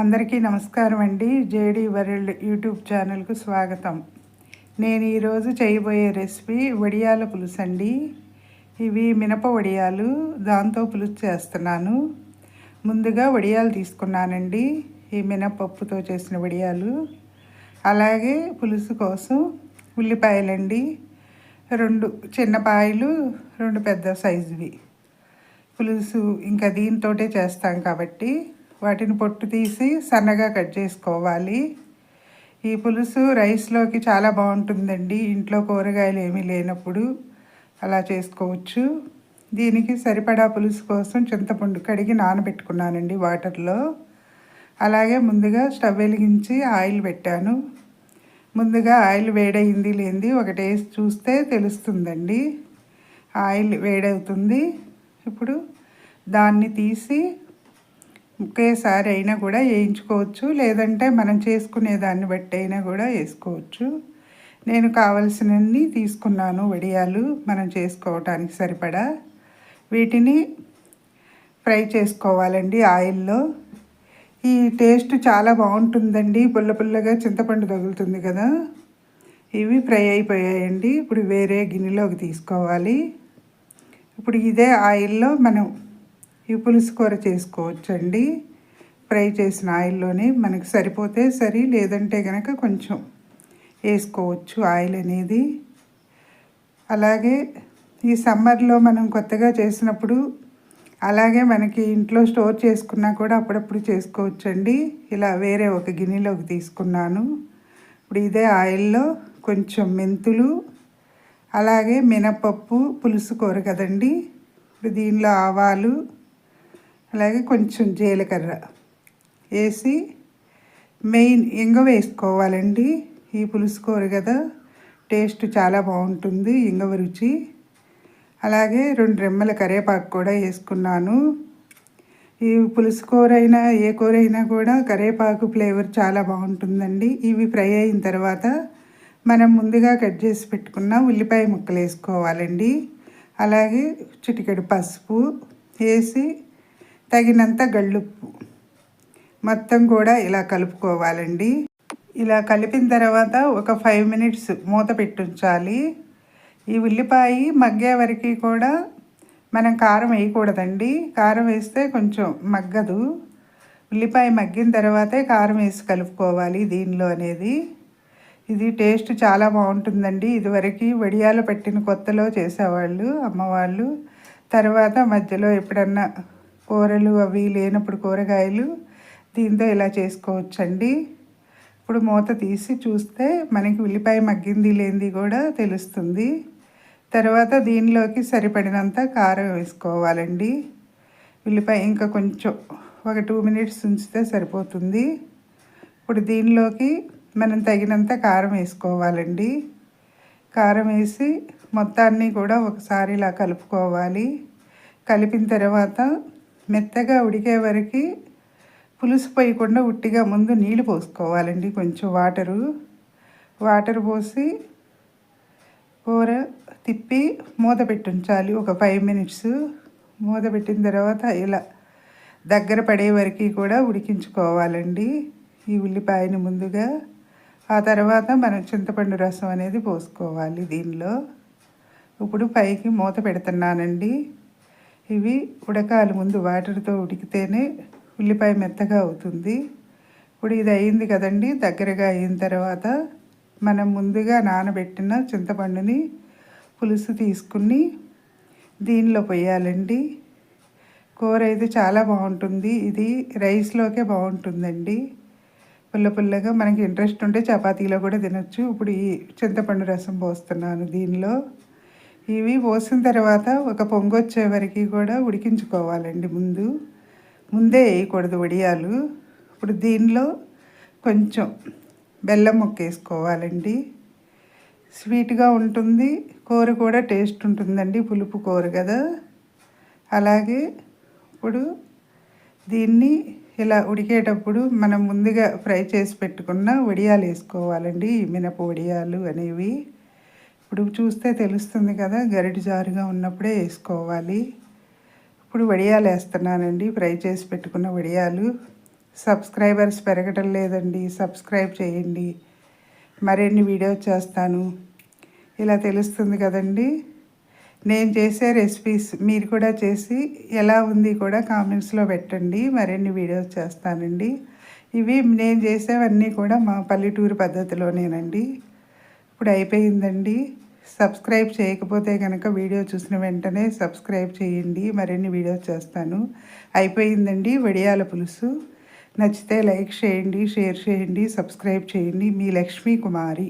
అందరికీ నమస్కారం అండి. జేడి వరల్డ్ యూట్యూబ్ ఛానల్కు స్వాగతం. నేను ఈరోజు చేయబోయే రెసిపీ వడియాల పులుసు అండి. ఇవి మినప వడియాలు దాంతో పులుసు చేస్తున్నాను. ముందుగా వడియాలు తీసుకున్నానండి ఈ మినపప్పుతో చేసిన వడియాలు. అలాగే పులుసు కోసం ఉల్లిపాయలండి రెండు చిన్నపాయలు రెండు పెద్ద సైజువి. పులుసు ఇంకా దీంతోటే చేస్తాం కాబట్టి వాటిని పొట్టు తీసి సన్నగా కట్ చేసుకోవాలి. ఈ పులుసు రైస్లోకి చాలా బాగుంటుందండి. ఇంట్లో కూరగాయలు ఏమీ లేనప్పుడు అలా చేసుకోవచ్చు. దీనికి సరిపడా పులుసు కోసం చింతపండు కడిగి నానబెట్టుకున్నానండి వాటర్లో. అలాగే ముందుగా స్టవ్ వెలిగించి ఆయిల్ పెట్టాను. ముందుగా ఆయిల్ వేడయింది లేనిది ఒకటి వేసి చూస్తే తెలుస్తుందండి. ఆయిల్ వేడవుతుంది. ఇప్పుడు దాన్ని తీసి ఒకేసారి అయినా కూడా వేయించుకోవచ్చు. లేదంటే మనం చేసుకునే దాన్ని బట్టి అయినా కూడా వేసుకోవచ్చు. నేను కావలసినన్ని తీసుకున్నాను వడియాలు మనం చేసుకోవటానికి సరిపడా. వీటిని ఫ్రై చేసుకోవాలండి ఆయిల్లో. ఈ టేస్ట్ చాలా బాగుంటుందండి. పుల్ల పుల్లగా చింతపండు తగులుతుంది కదా. ఇవి ఫ్రై అయిపోయాయండి. ఇప్పుడు వేరే గిన్నెలోకి తీసుకోవాలి. ఇప్పుడు ఇదే ఆయిల్లో మనం ఈ పులుసు కూర చేసుకోవచ్చండి. ఫ్రై చేసిన ఆయిల్లోనే మనకి సరిపోతే సరి లేదంటే కనుక కొంచెం వేసుకోవచ్చు ఆయిల్ అనేది. అలాగే ఈ సమ్మర్లో మనం కొత్తగా చేసినప్పుడు అలాగే మనకి ఇంట్లో స్టోర్ చేసుకున్నా కూడా అప్పుడప్పుడు చేసుకోవచ్చండి. ఇలా వేరే ఒక గిన్నెలోకి తీసుకున్నాను. ఇప్పుడు ఇదే ఆయిల్లో కొంచెం మెంతులు అలాగే మినపప్పు పులుసు కూర కదండి. ఇప్పుడు దీనిలో ఆవాలు అలాగే కొంచెం జీలకర్ర వేసి మెయిన్ ఇంగ వేసుకోవాలండి. ఈ పులుసు కూర కదా. టేస్ట్ చాలా బాగుంటుంది ఇంగవ రుచి. అలాగే రెండు రెమ్మల కరేపాకు కూడా వేసుకున్నాను. ఈ పులుసు కూర అయినా ఏ కూర అయినా కూడా కరేపాకు ఫ్లేవర్ చాలా బాగుంటుందండి. ఇవి ఫ్రై అయిన తర్వాత మనం ముందుగా కట్ చేసి పెట్టుకున్న ఉల్లిపాయ ముక్కలు వేసుకోవాలండి. అలాగే చిటికెడు పసుపు వేసి తగినంత గళ్ళుప్పు. మొత్తం కూడా ఇలా కలుపుకోవాలండి. ఇలా కలిపిన తర్వాత ఒక ఫైవ్ మినిట్స్ మూత పెట్టుంచాలి. ఈ ఉల్లిపాయ మగ్గే వరకు కూడా మనం కారం వేయకూడదండి. కారం వేస్తే కొంచెం మగ్గదు. ఉల్లిపాయ మగ్గిన తర్వాతే కారం వేసి కలుపుకోవాలి దీనిలో అనేది. ఇది టేస్ట్ చాలా బాగుంటుందండి. ఇదివరకు వడియాలు పెట్టిన కొత్తలో చేసేవాళ్ళు అమ్మవాళ్ళు. తర్వాత మధ్యలో ఎప్పుడన్నా కూరలు అవి లేనప్పుడు కూరగాయలు దీంతో ఇలా చేసుకోవచ్చండి. ఇప్పుడు మూత తీసి చూస్తే మనకి ఉల్లిపాయ మగ్గింది లేనిది కూడా తెలుస్తుంది. తర్వాత దీనిలోకి సరిపడినంత కారం వేసుకోవాలండి. ఉల్లిపాయ ఇంకా కొంచెం ఒక టూ మినిట్స్ ఉంచితే సరిపోతుంది. ఇప్పుడు దీనిలోకి మనం తగినంత కారం వేసుకోవాలండి. కారం వేసి మొత్తాన్ని కూడా ఒకసారి ఇలా కలుపుకోవాలి. కలిపిన తర్వాత మెత్తగా ఉడికే వరకు పులుసు పోయకుండా ఉట్టిగా ముందు నీళ్ళు పోసుకోవాలండి. కొంచెం వాటరు వాటర్ పోసి కూర తిప్పి మూత పెట్టి ఉంచాలి ఒక ఫైవ్ మినిట్స్ మూత పెట్టిన తర్వాత ఇలా దగ్గర పడే వరకు కూడా ఉడికించుకోవాలండి. ఈ ఉల్లిపాయని ముందుగా ఆ తర్వాత మనం చింతపండు రసం అనేది పోసుకోవాలి దీనిలో. ఇప్పుడు పైకి మూత పెడుతున్నానండి. ఇవి ఉడకాలి ముందు వాటర్తో ఉడికితేనే ఉల్లిపాయ మెత్తగా అవుతుంది. ఇప్పుడు ఇది అయింది కదండి దగ్గరగా అయిన తర్వాత మనం ముందుగా నానబెట్టిన చింతపండుని పులుసు తీసుకుని దీనిలో పోయాలండి. కూర అయితే చాలా బాగుంటుంది ఇది రైస్లోకే బాగుంటుందండి. పుల్ల పుల్లగా మనకి ఇంట్రెస్ట్ ఉంటే చపాతీలో కూడా తినొచ్చు. ఇప్పుడు ఈ చింతపండు రసం పోస్తున్నాను దీనిలో. ఇవి పోసిన తర్వాత ఒక పొంగు వచ్చే వరకు కూడా ఉడికించుకోవాలండి ముందు. ముందే వేయకూడదు వడియాలు. ఇప్పుడు దీనిలో కొంచెం బెల్లం ముక్క వేసుకోవాలండి. స్వీట్గా ఉంటుంది కూర కూడా టేస్ట్ ఉంటుందండి పులుపు కూర కదా. అలాగే ఇప్పుడు దీన్ని ఇలా ఉడికేటప్పుడు మనం ముందుగా ఫ్రై చేసి పెట్టుకున్న వడియాలు వేసుకోవాలండి మినప వడియాలు అనేవి. ఇప్పుడు చూస్తే తెలుస్తుంది కదా గరిటి జారుగా ఉన్నప్పుడే వేసుకోవాలి. ఇప్పుడు వడియాలు వేస్తున్నానండి ఫ్రై చేసి పెట్టుకున్న వడియాలు. సబ్స్క్రైబర్స్ పెరగటం లేదండి సబ్స్క్రైబ్ చేయండి. మరిన్ని వీడియోస్ చేస్తాను. ఇలా తెలుస్తుంది కదండి. నేను చేసే రెసిపీస్ మీరు కూడా చేసి ఎలా ఉంది కూడా కామెంట్స్లో పెట్టండి. మరిన్ని వీడియోస్ చేస్తానండి. ఇవి నేను చేసేవన్నీ కూడా మా పల్లెటూరు పద్ధతిలోనేనండి. ఇప్పుడు అయిపోయిందండి. సబ్స్క్రైబ్ చేయకపోతే కనుక వీడియో చూసిన వెంటనే సబ్స్క్రైబ్ చేయండి. మరిన్ని వీడియోస్ చేస్తాను. అయిపోయిందండి వడియాల పులుసు. నచ్చితే లైక్ చేయండి షేర్ చేయండి సబ్స్క్రైబ్ చేయండి. మీ లక్ష్మీ కుమారి.